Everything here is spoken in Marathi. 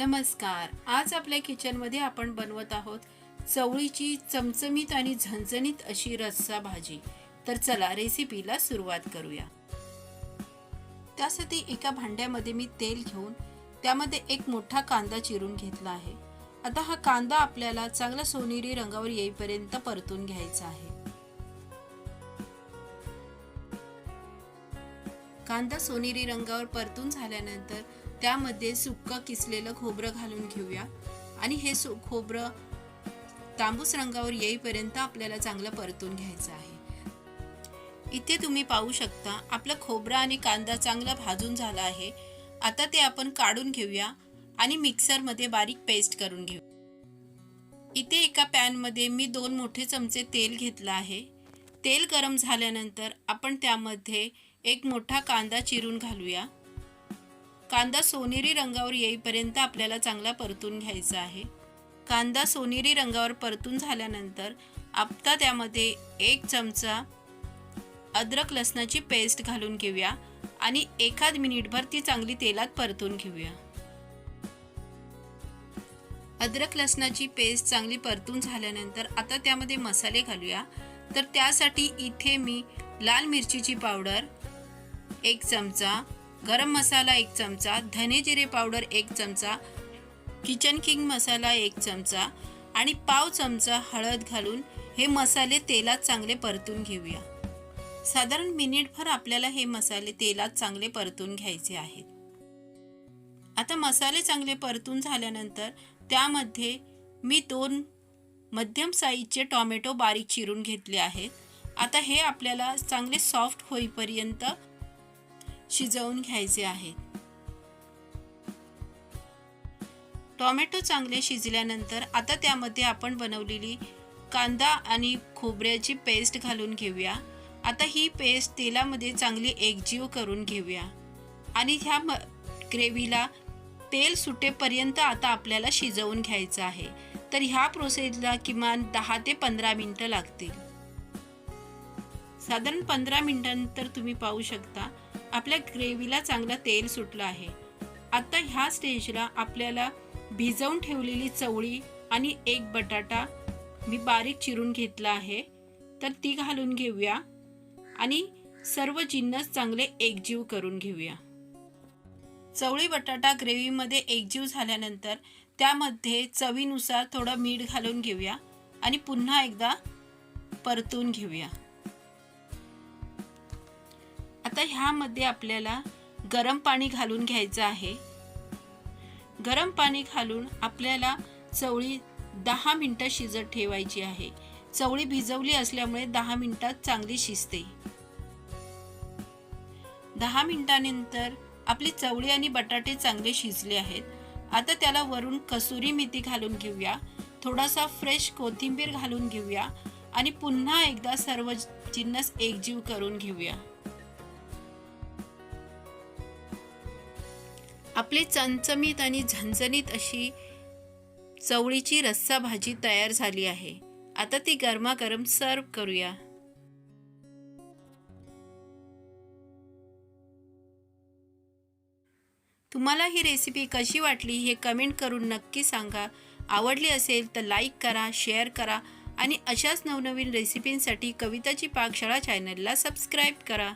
नमस्कार. आज आपल्या किचनमध्ये आपण बनवत आहोत चवळीची चमचमीत आणि झणझणीत अशी रस्सा भाजी. तर चला रेसिपीला सुरुवात करूया. त्यासाठी एका भांड्यामध्ये मी तेल घेऊन त्यामध्ये एक मोठा कांदा चिरून घेतला आहे. आता हा कांदा आपल्याला चांगला सोनेरी रंगावर येईपर्यंत परतून घ्यायचा आहे. कांदा सोनेरी रंगावर परतून झाल्यानंतर त्यामध्ये सुक्क किसलेलं खोबरं घालून घेऊया. आणि हे सु खोबरं तांबूस रंगावर येईपर्यंत आपल्याला चांगलं परतून घ्यायचं आहे. इथे तुम्ही पाहू शकता आपलं खोबरं आणि कांदा चांगला भाजून झाला आहे. आता ते आपण काढून घेऊया आणि मिक्सरमध्ये बारीक पेस्ट करून घेऊ. इथे एका पॅनमध्ये मी दोन मोठे चमचे तेल घेतलं आहे. तेल गरम झाल्यानंतर आपण त्यामध्ये एक मोठा कांदा चिरून घालूया. कांदा सोनेरी रंगावर येईपर्यंत आपल्याला चांगला परतून घ्यायचा आहे. कांदा सोनेरी रंगावर परतून झाल्यानंतर आता त्यामध्ये एक चमचा अद्रक लसणाची पेस्ट घालून घेऊया आणि एखाद मिनिटभर ती चांगली तेलात परतून घेऊया. अद्रक लसणाची पेस्ट चांगली परतून झाल्यानंतर आता त्यामध्ये मसाले घालूया. तर त्यासाठी इथे मी लाल मिरचीची पावडर एक चमचा गरम मसाला एक चमचा धने जिरे पावडर एक चमचा किचन किंग मसाला एक चमचा आणि पाव चमचा हळद घालून हे मसाले तेलात चांगले परतून घेऊया. साधारण मिनिटभर आपल्याला हे मसाले तेलात चांगले परतून घ्यायचे आहेत. आता मसाले चांगले परतून झाल्यानंतर त्यामध्ये मी दोन मध्यम साईजचे टॉमॅटो बारीक चिरून घेतले आहेत. आता हे आपल्याला चांगले सॉफ्ट होईपर्यंत शिजवून घ्यायचे आहेत टोमॅटो चांगले शिजल्यानंतर आता त्यामध्ये आपण बनवलेली कांदा आणि खोबऱ्याची पेस्ट घालून घेऊया. आता ही पेस्ट तेलामध्ये चांगली एकजीव करून घेऊया. आणि ह्या म ग्रेव्हीला तेल सुटेपर्यंत आता आपल्याला शिजवून घ्यायचं आहे. तर ह्या प्रोसेसला किमान दहा ते पंधरा मिनटं लागतील. साधारण पंधरा मिनटानंतर तुम्ही पाहू शकता. आपल्या ग्रेव्हीला चांगलं तेल सुटलं आहे. आता ह्या स्टेजला आपल्याला भिजवून ठेवलेली चवळी आणि एक बटाटा मी बारीक चिरून घेतला आहे. तर ती घालून घेऊया. आणि सर्व जिन्नस चांगले एकजीव करून घेऊया. चवळी बटाटा ग्रेव्हीमध्ये एकजीव झाल्यानंतर त्यामध्ये चवीनुसार थोडं मीठ घालून घेऊया. आणि पुन्हा एकदा परतून घेऊया. आता ह्यामध्ये आपल्याला गरम पाणी घालून घ्यायचं आहे. गरम पाणी घालून आपल्याला चवळी दहा मिनटं शिजत ठेवायची आहे. चवळी भिजवली असल्यामुळे दहा मिनटात चांगली शिजते. दहा मिनटानंतर आपली चवळी आणि बटाटे चांगले शिजले आहेत. आता त्याला वरून कसुरी मेथी घालून घेऊया. थोडासा फ्रेश कोथिंबीर घालून घेऊया. आणि पुन्हा एकदा सर्व जिन्नस एकजीव करून घेऊया. आपली चमचमीत आणि झणझणीत अशी चवळीची रस्सा भाजी तयार झाली आहे. आता ती गरमागरम सर्व करूया. तुम्हाला ही रेसिपी कशी वाटली हे कमेंट करून नक्की सांगा. आवडली असेल तर लाईक करा शेअर करा आणि अशाच नवनवीन रेसिपींसाठी कविताची पाकशाळा चॅनलला सबस्क्राईब करा.